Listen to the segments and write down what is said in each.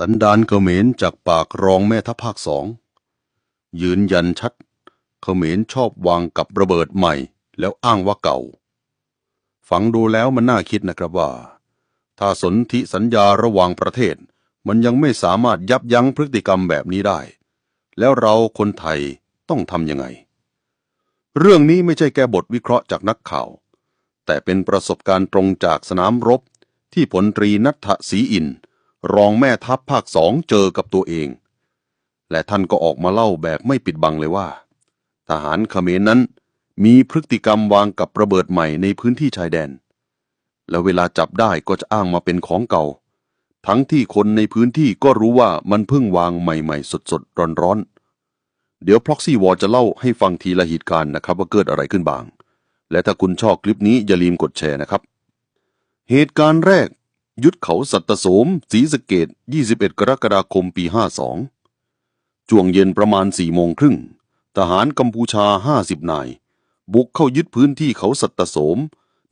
สันดานเขมรจากปากรองแม่ทัพภาคสอง ยืนยันชัด เขมรชอบวางกับระเบิดใหม่ แล้วอ้างว่าเก่า ฟังดูแล้วมันน่าคิดนะครับว่า ถ้าสนธิสัญญาระหว่างประเทศ มันยังไม่สามารถยับยั้งพฤติกรรมแบบนี้ได้ แล้วเราคนไทยต้องทำยังไง เรื่องนี้ไม่ใช่แค่บทวิเคราะห์จากนักข่าว แต่เป็นประสบการณ์ตรงจากสนามรบที่ผลตรีนัทศรีอินท รองแม่ทัพภาคสองเจอกับตัวเอง และท่านก็ออกมาเล่าแบบไม่ปิดบังเลยว่า ทหารเขมรนั้น มีพฤติกรรมวางกับระเบิดใหม่ในพื้นที่ชายแดน แล้วเวลาจับได้ก็จะอ้างมาเป็นของเก่า ทั้งที่คนในพื้นที่ก็รู้ว่ามันเพิ่งวางใหม่ๆ สดๆ ร้อนๆ เดี๋ยว Proxy War จะเล่าให้ฟังทีละเหตุการณ์นะครับว่าเกิดอะไรขึ้นบ้าง และถ้าคุณชอบคลิปนี้อย่าลืมกดแชร์นะครับ เหตุการณ์แรก ยุดเขาสัตตโสมศรีสะเกด21 กรกฎาคมปี 52ช่วงเย็นประมาณ4โมงครึ่ง ทหารกัมพูชา 50 นาย บุกเข้ายึดพื้นที่เขาสัตตโสม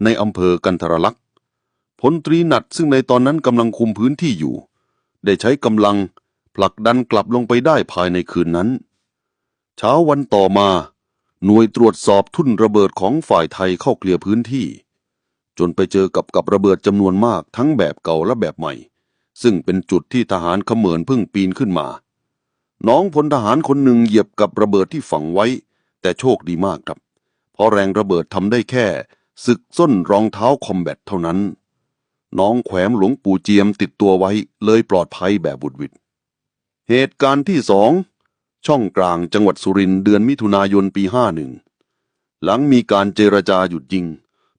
ในอำเภอกันทรลักษ์พลตรีหนัดซึ่งในตอนนั้นกำลังคุมพื้นที่อยู่ ได้ใช้กำลังผลักดันกลับลงไปได้ภายในคืนนั้น เช้าวันต่อมา หน่วยตรวจสอบทุ่นระเบิดของฝ่ายไทยเข้าเคลียร์พื้นที่ จนไปเจอกับกับระเบิดจำนวนมากทั้งแบบเก่าและแบบใหม่ ซึ่งเป็นจุดที่ทหารเขมรเพิ่งปีนขึ้นมา น้องพลทหารคนหนึ่งเหยียบกับระเบิดที่ฝังไว้ แต่โชคดีมากครับ เพราะแรงระเบิดทำได้แค่ศึกส้นรองเท้าคอมแบทเท่านั้น น้องแขวมหลวงปู่เจียมติดตัวไว้เลยปลอดภัยแบบบุดวิดเหตุการณ์ที่สองช่องกลางจังหวัดสุรินทร์เดือนมิถุนายนปีห้าหนึ่งหลังมีการเจรจาหยุดยิง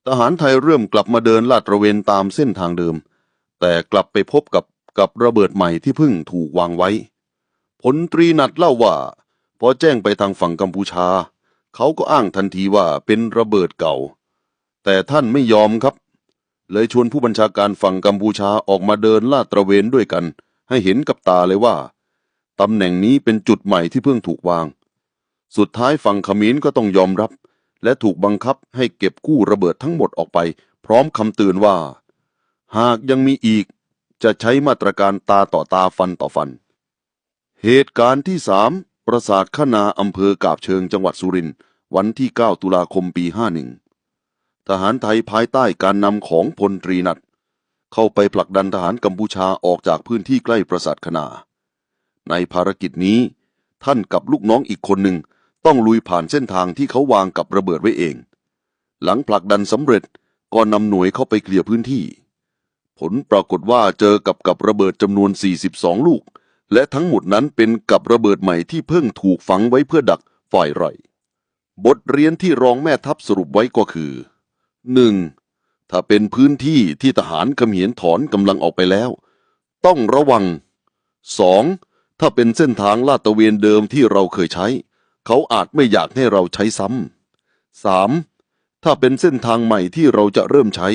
ทหารไทยเริ่มกลับมาเดินลาดตระเวนตามเส้นทางเดิม แต่กลับไปพบกับกับระเบิดใหม่ที่เพิ่งถูกวางไว้ ผลตรีนัดเล่าว่า พอแจ้งไปทางฝั่งกัมพูชา เขาก็อ้างทันทีว่าเป็นระเบิดเก่า แต่ท่านไม่ยอมครับ เลยชวนผู้บัญชาการฝั่งกัมพูชาออกมาเดินลาดตระเวนด้วยกัน ให้เห็นกับตาเลยว่าตำแหน่งนี้เป็นจุดใหม่ที่เพิ่งถูกวาง สุดท้ายฝั่งขมรก็ต้องยอมรับ และถูกบังคับให้เก็บกู้ระเบิดทั้งหมดออกไป พร้อมคำเตือนว่า หากยังมีอีกจะใช้มาตรการตาต่อตาฟันต่อฟัน เหตุการณ์ที่สามปราสาทขนาอำเภอกาบเชิงจังหวัดสุรินทร์วันที่ 9 ตุลาคมปี 51 ทหารไทยภายใต้การนำของพลตรีนัดเข้าไปผลักดันทหารกัมพูชาออกจากพื้นที่ใกล้ปราสาทขนา ในภารกิจนี้ท่านกับลูกน้องอีกคนหนึ่ง ต้องลุยผ่านเส้นทางที่เขาวางกับระเบิดไว้เอง หลังผลักดันสำเร็จก็นำหน่วยเข้าไปเคลียร์พื้นที่ ผลปรากฏว่าเจอกับกับระเบิดจำนวน 42 ลูก และทั้งหมดนั้นเป็นกับระเบิดใหม่ที่เพิ่งถูกฝังไว้เพื่อดักฝ่ายไร่บทเรียนที่รองแม่ทัพสรุปไว้ก็คือ 1. ถ้าเป็นพื้นที่ที่ทหารเขมรถอนกำลังออกไปแล้ว ต้องระวัง 2. ถ้าเป็นเส้นทางลาดตระเวนเดิมที่เราเคยใช้ เขาอาจไม่อยากให้เราใช้ซ้ำา 3. ถ้าเป็นเส้นทางใหม่ที่เราจะเริ่มใช้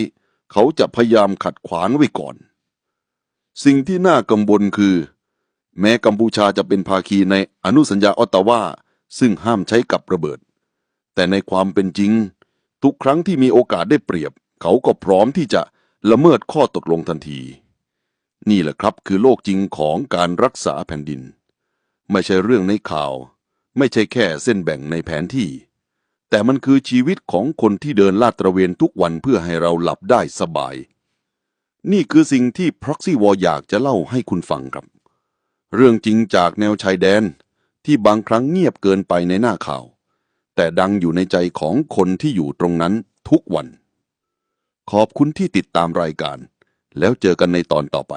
เขาจะพยายามขัดขวางไว้ก่อน สิ่งที่น่ากังวลคือ แม้กัมพูชาจะเป็นภาคีในอนุสัญญาออตตาวาซึ่งห้ามใช้กับระเบิด แต่ในความเป็นจริง ทุกครั้งที่มีโอกาสได้เปรียบ เขาก็พร้อมที่จะละเมิดข้อตกลงทันที นี่แหละครับคือโลกจริงของการรักษาแผ่นดิน ไม่ใช่เรื่องในข่าว ไม่ใช่แค่เส้นแบ่งในแผนที่ แต่มันคือชีวิตของคนที่เดินลาดตระเวนทุกวันเพื่อให้เราหลับได้สบาย นี่คือสิ่งที่ Proxy War อยากจะเล่าให้คุณฟังครับ เรื่องจริงจากแนวชายแดนที่บางครั้งเงียบเกินไปในหน้าข่าว แต่ดังอยู่ในใจของคนที่อยู่ตรงนั้นทุกวัน ขอบคุณที่ติดตามรายการ แล้วเจอกันในตอนต่อไป